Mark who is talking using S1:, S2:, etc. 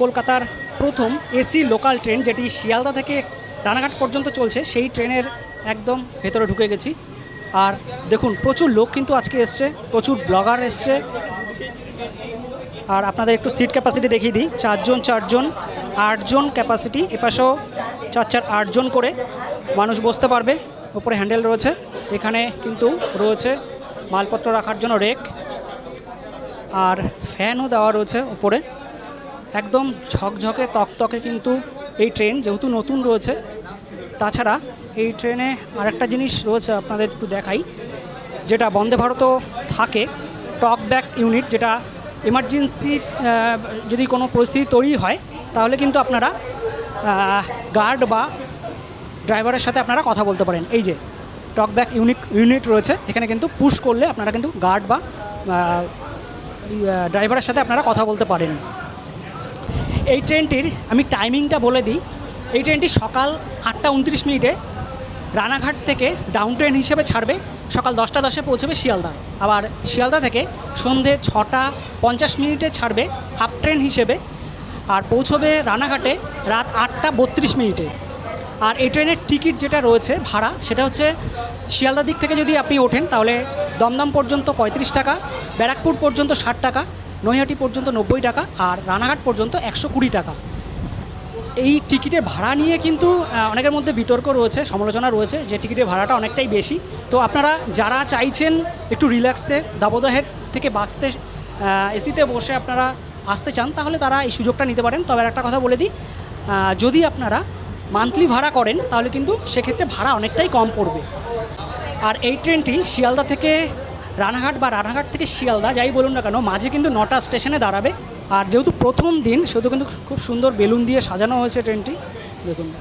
S1: কলকাতার প্রথম AC local train যেটি শিয়ালদা থেকে রানাঘাট পর্যন্ত চলছে, সেই ট্রেনের একদম ভেতরে ঢুকে গেছি। আর দেখুন, প্রচুর লোক কিন্তু আজকে এসছে, প্রচুর ব্লগার এসছে। আর আপনাদের একটু সিট ক্যাপাসিটি দেখিয়ে দিই, চারজন চারজন, আটজন ক্যাপাসিটি এপাশেও চার চার, আটজন করে মানুষ বসতে পারবে, ওপরে হ্যান্ডেল রয়েছে। এখানে কিন্তু রয়েছে মালপত্র রাখার জন্য রেক আর ফ্যানও দেওয়া রয়েছে উপরে একদম ঝকঝকে, তকতকে কিন্তু এই ট্রেন যেহেতু নতুন রয়েছে। তাছাড়া এই ট্রেনে আরেকটা জিনিস রয়েছে আপনাদের একটু দেখাই, যেটা বন্দে ভারতও থাকে টক ব্যাক ইউনিট, যেটা এমার্জেন্সি যদি কোনো পরিস্থিতি তৈরি হয়, তাহলে কিন্তু আপনারা গার্ড বা ড্রাইভারের সাথে আপনারা কথা বলতে পারেন। এই যে টক ব্যাক ইউনিট ইউনিট রয়েছে, এখানে কিন্তু পুশ করলে আপনারা কিন্তু গার্ড বা ড্রাইভারের সাথে আপনারা কথা বলতে পারেন। এই ট্রেনটির আমি টাইমিংটা বলে দিই। এই ট্রেনটি সকাল আটটা উনত্রিশ মিনিটে রানাঘাট থেকে ডাউন ট্রেন হিসেবে ছাড়বে। সকাল দশটা দশে পৌঁছবে শিয়ালদা। আবার শিয়ালদা থেকে সন্ধে ছটা পঞ্চাশ মিনিটে ছাড়বে হাফ ট্রেন হিসেবে। আর পৌঁছবে রানাঘাটে রাত আটটা বত্রিশ মিনিটে। আর এই ট্রেনের টিকিট যেটা রয়েছে ভাড়া, সেটা হচ্ছে শিয়ালদার দিক থেকে যদি আপনি ওঠেন, তাহলে দমদম পর্যন্ত পঁয়ত্রিশ টাকা, ব্যারাকপুর পর্যন্ত ষাট টাকা নৈহাটি পর্যন্ত নব্বই টাকা আর রানাঘাট পর্যন্ত একশো কুড়ি টাকা। এই টিকিটের ভাড়া নিয়ে কিন্তু অনেকের মধ্যে বিতর্ক রয়েছে, সমালোচনা রয়েছে যে টিকিটের ভাড়াটা অনেকটাই বেশি। তো আপনারা যারা চাইছেন একটু রিল্যাক্সে দাবোদাহের থেকে বাঁচতে এসিতে বসে আপনারা আসতে চান, তাহলে তারা এই সুযোগটা নিতে পারেন। তবে একটা কথা বলে দিই যদি আপনারা মান্থলি ভাড়া করেন, তাহলে কিন্তু সেক্ষেত্রে ভাড়া অনেকটাই কম পড়বে। আর এই ট্রেনটি শিয়ালদা থেকে রানাঘাট বা রানাঘাট থেকে শিয়ালদা, যাই বলুন না কেন, মাঝে কিন্তু নটা স্টেশনে দাঁড়াবে। আর যেহেতু প্রথম দিন, সেহেতু কিন্তু খুব সুন্দর বেলুন দিয়ে সাজানো হয়েছে ট্রেনটি। দেখুন।